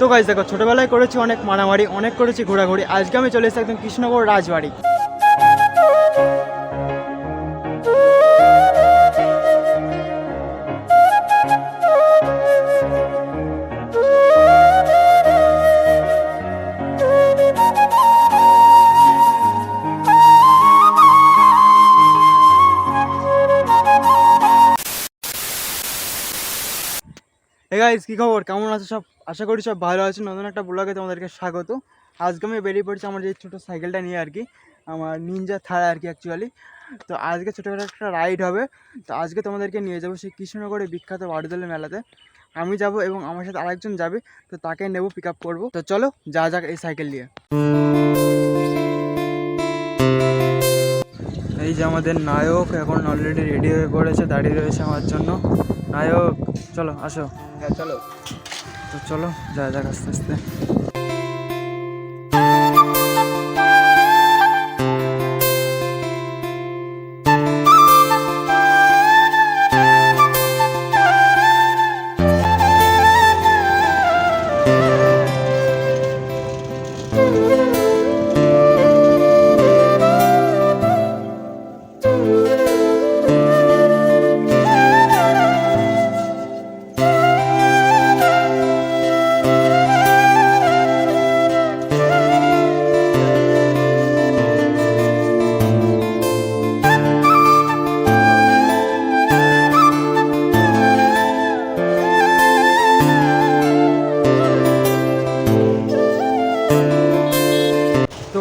তো গাইজ দেখো, ছোটোবেলায় করেছি অনেক মারামারি, অনেক করেছি ঘোরাঘুরি। আজকে আমি চলে এসেছি একদম কৃষ্ণনগর রাজবাড়ি। গাইজ কী খবর? কেমন আছে সব? আশা করি সব ভালো আছে। নতুন একটা ব্লগে তোমাদেরকে স্বাগত। আজকে আমি বেরিয়ে পড়ছি আমার যে ছোটো সাইকেলটা নিয়ে আর কি, আমার নিনজা থার আর কি অ্যাকচুয়ালি তো আজকে ছোটোখাটো একটা রাইড হবে। তো আজকে তোমাদেরকে নিয়ে যাব সেই কৃষ্ণনগরের বিখ্যাত বাড়িদলের মেলাতে। আমি যাব এবং আমার সাথে আরেকজন যাবে, তো তাকে নেব পিক আপ করব। তো চলো, যা যাক এই সাইকেল নিয়ে। এই যে আমাদের নায়ক এখন অলরেডি রেডি হয়ে পড়েছে, দাঁড়িয়ে রয়েছে আমার জন্য। নায়ক চলো আসো। হ্যাঁ চলো। তো চলো যা যাক আস্তে আস্তে।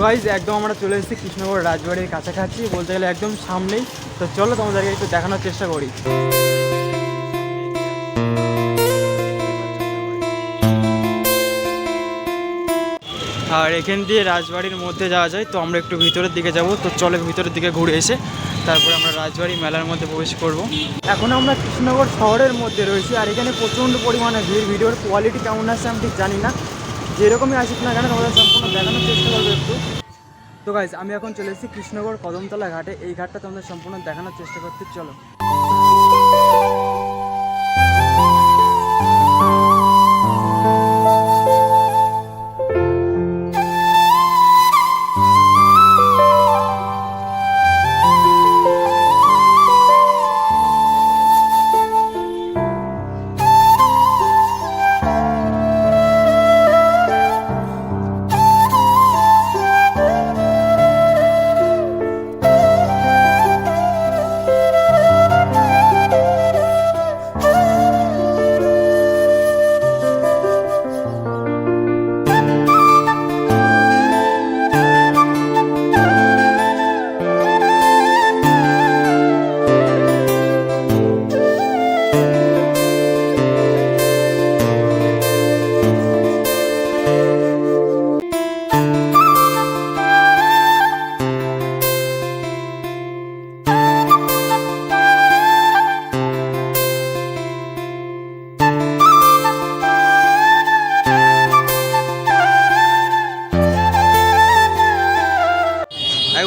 গাইজ একদম আমরা চলে এসেছি কৃষ্ণনগর রাজবাড়ির কাছাকাছি, বলতে গেলে একদম সামনেই। তো চলো তোমাদেরকে একটু দেখানোর চেষ্টা করি। আর এখান দিয়ে রাজবাড়ির মধ্যে যাওয়া যায়, তো আমরা একটু ভিতরের দিকে যাব। তো চলে ভিতরের দিকে ঘুরে এসে তারপরে আমরা রাজবাড়ি মেলার মধ্যে প্রবেশ করব। এখন আমরা কৃষ্ণনগর শহরের মধ্যে রয়েছি, আর এখানে প্রচণ্ড পরিমাণে ভিড়, ভিডিওর কোয়ালিটি কেমন আছে আমি ঠিক জানি না। যেরকমই আসুক না কেন, তোমাদের সম্পূর্ণ দেখানোর চেষ্টা তো গাইজ আমি এখন চলে এসেছি কৃষ্ণগড় কদমতলা ঘাটে। এই ঘাটটা তোমাদের সম্পূর্ণ দেখানোর চেষ্টা করতে চলো।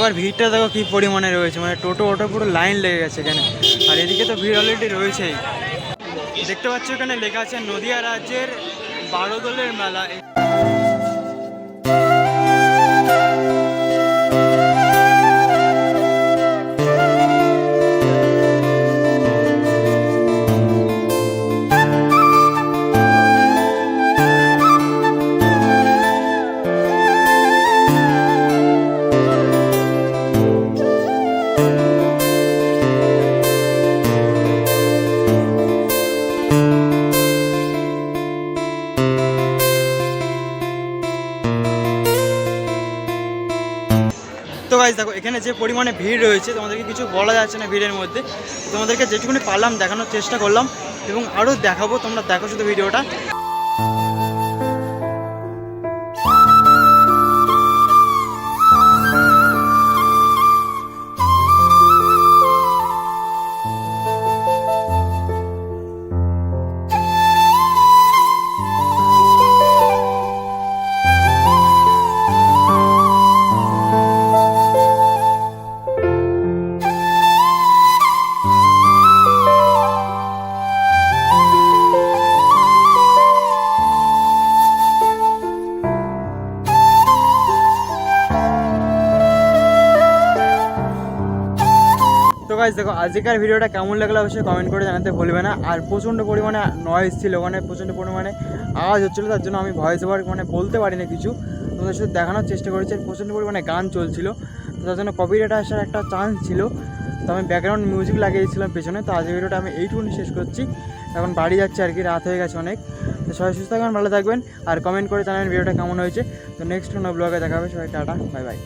একবার ভিড়টা দেখো কি পরিমাণে রয়েছে মানে টোটো, অটো পুরো লাইন লেগে গেছে এখানে। আর এদিকে তো ভিড় অলরেডি রয়েছেই। দেখতে পাচ্ছ এখানে লেখা আছে নদিয়া রাজ্যের বারো দলের মেলা। গাইজ দেখো, এখানে যে পরিমাণে ভিড় রয়েছে, তোমাদেরকে কিছু বলা যাচ্ছে না ভিড়ের মধ্যে। তোমাদেরকে যেটুকুনি পারলাম, দেখানোর চেষ্টা করলাম এবং আরও দেখাবো, তোমরা দেখো শুধু ভিডিওটা। গাইজ দেখো, আজকের ভিডিওটা কেমন লাগল অবশ্যই কমেন্ট করে জানাতে ভুলবে না। আর প্রচণ্ড পরিমাণে নয়েজ ছিল ওখানে প্রচণ্ড পরিমাণে আওয়াজ হচ্ছিল, তার জন্য আমি ভয়েস ওভার মানে বলতে পারি না কিছু। তোমাদের শুধু দেখানোর চেষ্টা করেছি, আর প্রচণ্ড পরিমাণে গান চলছিল। তো তার জন্য কপিরাইট আসার একটা চান্স ছিল। তো আমি ব্যাকগ্রাউন্ড মিউজিক লাগিয়েছিলাম পেছনে, তো আজকের ভিডিওটা আমি এইটুকুনি শেষ করছি। এখন বাড়ি যাচ্ছি আর কি, রাত হয়ে গেছে অনেক। তো সবাই সুস্থ থাকবেন, ভালো থাকবেন, আর কমেন্ট করে জানাবেন ভিডিওটা কেমন হয়েছে। তো নেক্সট কোনো ব্লগে দেখা হবে, সবাই টাটা বাই বাই